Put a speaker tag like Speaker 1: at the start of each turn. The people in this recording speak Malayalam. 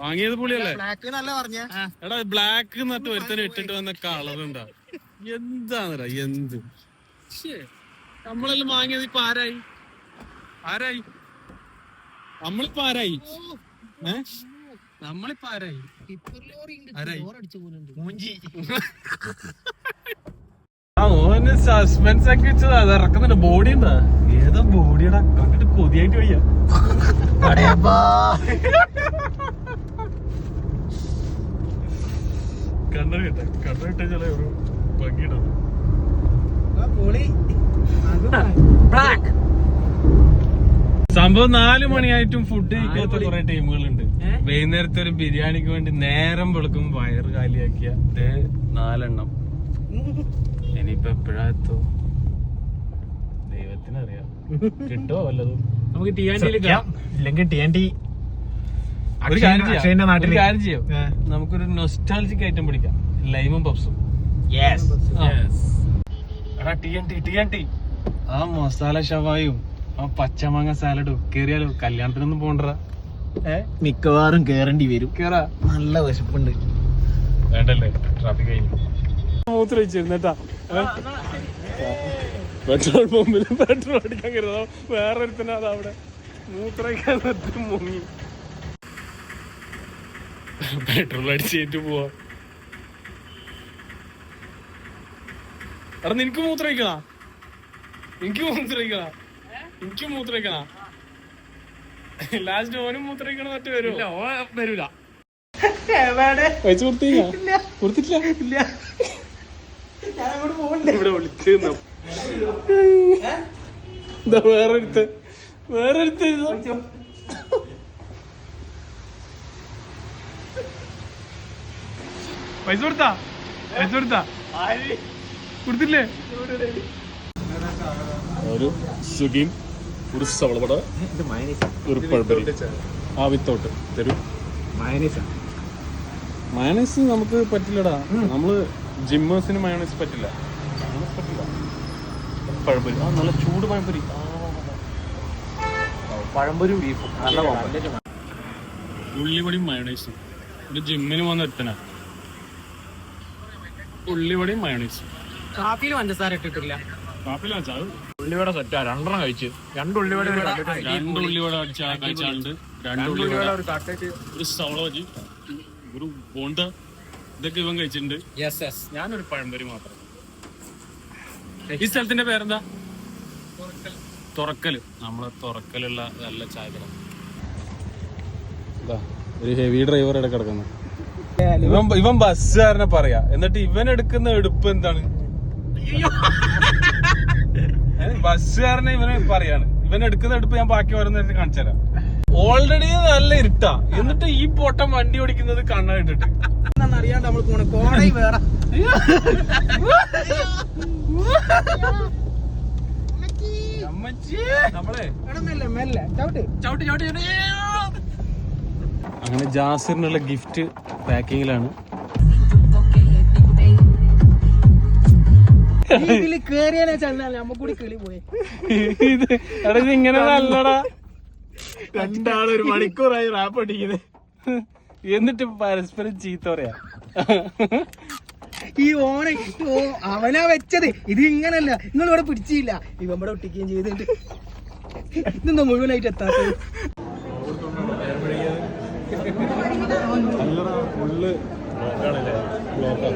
Speaker 1: വാങ്ങിയത് പുളിയല്ലേ? എടാ ബ്ലാക്ക് എന്നിട്ട് ഒരുത്തനെ ഇട്ടിട്ട് വന്ന കളർ ഉണ്ടാ എന്താണെടാ എന്ത്? നമ്മളെല്ലാം വാങ്ങിയത് ഇപ്പൊ ആരായി? ആരായി? നമ്മളിപ്പോ ആരായി? ഏ? നമ്മളിപ്പോ ആരായി? ആരായി?
Speaker 2: മൂഞ്ചി.
Speaker 1: ആ ഓന് സസ്പെൻസ് ഒക്കെ വെച്ചത്. അത് ഇറക്കുന്നുണ്ട്. ബോഡി ഉണ്ടാ? ഏതാ ബോഡിയടാ? കണ്ടിട്ട് കൊതിയായിട്ട് വയ്യ. കണ്ണു കണ്ണു കിട്ടാ ചില ഒരു
Speaker 2: ബ്ലാക്ക്
Speaker 1: സംഭവം നാല് മണിയായിട്ടും ഫുഡ് കഴിക്കാത്ത കുറെ ടീമുകളുണ്ട്. വൈകുന്നേരത്തെ ഒരു ബിരിയാണിക്ക് വേണ്ടി നേരം വെളുക്കും വയറ് കാലിയാക്കിയ ദേ നാലെണ്ണം. ഇനിയിപ്പോ എപ്പോഴാ എത്തോ ദൈവത്തിനറിയാം കിട്ടോ വല്ലതും?
Speaker 3: നമുക്ക് ടി ആൻഡ്
Speaker 2: ഇല്ലെങ്കിൽ ടി ആൻഡ് ടി
Speaker 1: ഒരു കാര്യം.
Speaker 2: അക്ഷയന്റെ
Speaker 1: കാര്യം ചെയ്യും. നമുക്കൊരു നൊസ്റ്റാലജിക് ഐറ്റം പിടിക്കാം. ലൈമും പപ്സും
Speaker 2: യെസ്
Speaker 1: എടാ ടി എൻ ടി ടി ആ മസാല ഷവായും ആ പച്ചമാങ്ങ സാലഡും കേറിയാലോ കല്യാണത്തിനൊന്നും പോണ്ടടാ. ഏ?
Speaker 2: മിക്കവാറും കേറേണ്ടി വരും.
Speaker 1: കേറാ.
Speaker 2: നല്ല വിശപ്പുണ്ട്.
Speaker 1: വേണ്ടല്ലേ? ട്രാഫിക് കഴിഞ്ഞു. മൂത്രയിച്ചിരുന്നേട്ടാ പെട്രോൾ പമ്പിൽ പെട്രോൾ അടിക്കാൻ കരുതോ. വേറെ ഒരുത്തന അത് അവിടെ മൂത്രയിക്കാൻ നിർത്തി മുങ്ങി. പെട്രോൾ അടിച്ചേറ്റ് പോവാ. എടാ നിനക്ക് മൂത്രയിക്കണ എനിക്ക് മൂത്രയിക്കണ എനിക്ക് മൂത്രയിക്കണ ലാസ്റ്റ് ഓനും മൂത്രയിക്കണ മറ്റു വരുമോ
Speaker 3: വരൂല.
Speaker 1: പൈസ കൊടുത്തില്ല? കൊടുത്തിട്ടില്ല? ഇവിടെ വിളിച്ചു എന്താ വേറൊരുത്ത്? വേറൊരുത്ത് പൈസ കൊടുത്താ? പൈസ കൊടുത്താ? കൊടുത്തില്ലേ? ഒരു സുഖീം ഒരു സവളവട ഒരു പഴപ്പരി ആ വിത്തോട്ട്. തരൂ. മയണൈസ് നമുക്ക് പറ്റില്ലടാ. നമ്മൾ ജിമ്മേഴ്സിന് മയണൈസ് പറ്റില്ല. പറ്റില്ല. പഴംപൊരി. ആ നല്ല ചൂട് പഴംപൊരി. ആ.
Speaker 2: പഴംപൊരും ബീഫും നല്ല
Speaker 1: ഉള്ളിവടിയും മയണൈസും ഒരു ജിമ്മിന് വന്ന എത്തന ഉള്ളിവടിയും മയണൈസും
Speaker 3: കാപ്പിയിൽ പഞ്ചസാര ഇട്ടിട്ടില്ല.
Speaker 1: കാപ്പിയിൽ വെച്ചാൽ
Speaker 3: ഉള്ളിവട സെറ്റാ രണ്ടെണ്ണം കഴിച്ച്. രണ്ട് ഉള്ളിവട
Speaker 1: രണ്ട് ഉള്ളിവട അടിച്ച കഴിച്ചാണ്ട് രണ്ട്
Speaker 3: രണ്ട്
Speaker 1: ഉള്ളിവട.
Speaker 3: ഒരു സവളോജി
Speaker 1: ഒരു സവള വജി ഒരു ബോണ്ട. ഇതൊക്കെ ഇവൻ കഴിച്ചിട്ടുണ്ട്.
Speaker 3: Yes yes.
Speaker 1: ഞാനൊരു പഴംപൊരി മാത്രം. ഈ സ്ഥലത്തിന്റെ പേരെന്താ? തുറക്കൽ നമ്മളെ തുറക്കലുള്ള നല്ല ചായ ഒരു ഹെവി ഡ്രൈവർ ഇടയ്ക്ക് കിടക്കുന്നു. ഇവൻ ഇവൻ ബസ്സുകാരനെ പറയാ. എന്നിട്ട് ഇവൻ എടുക്കുന്ന എടുപ്പ് എന്താണ്? ബസ്സുകാരനെ ഇവനെ പറയാണ്. ഇവൻ എടുക്കുന്ന എടുപ്പ് ഞാൻ ബാക്കി വരുന്ന കാണിച്ചു തരാം. ഓൾറെഡി നല്ല ഇരുട്ടാ. എന്നിട്ട് ഈ പോട്ടം വണ്ടി ഓടിക്കുന്നത് കണ്ണായിട്ടിട്ട്
Speaker 2: അറിയാണ്ട് നമ്മൾ പോണ. കോടൈ വേറെ.
Speaker 1: അങ്ങനെ ജാസിറിനുള്ള ഗിഫ്റ്റ് പാക്കിങ്ങിലാണ്.
Speaker 2: ഇതിൽ കേറിയാനെ ചെന്നാൽ നമ്മ കൂടി കിളി പോയി.
Speaker 1: ഇത് എടാ ഇത് ഇങ്ങനെ നല്ലടാ.
Speaker 2: രണ്ടാളൊരു ഒരു മണിക്കൂറായി റാപ്പ് അടിക്കുന്നത്
Speaker 1: എന്നിട്ട് പരസ്പരം ചീത്ത പറയാ.
Speaker 2: ഈ ഓണ ഇഷ്ടോ? അവനാ വെച്ചത്. ഇത് ഇങ്ങനല്ല. നിങ്ങൾ ഇവിടെ പിടിച്ചില്ല. ഇവൻ ഇവിടെ ഒട്ടിക്കുകയും ചെയ്തിട്ട്. ഇതെന്താ മുഴുവനായിട്ട് എത്താത്തത്?
Speaker 1: ഫുള്ള് ബ്ലോക്കാണല്ലേ ബ്ലോക്കാ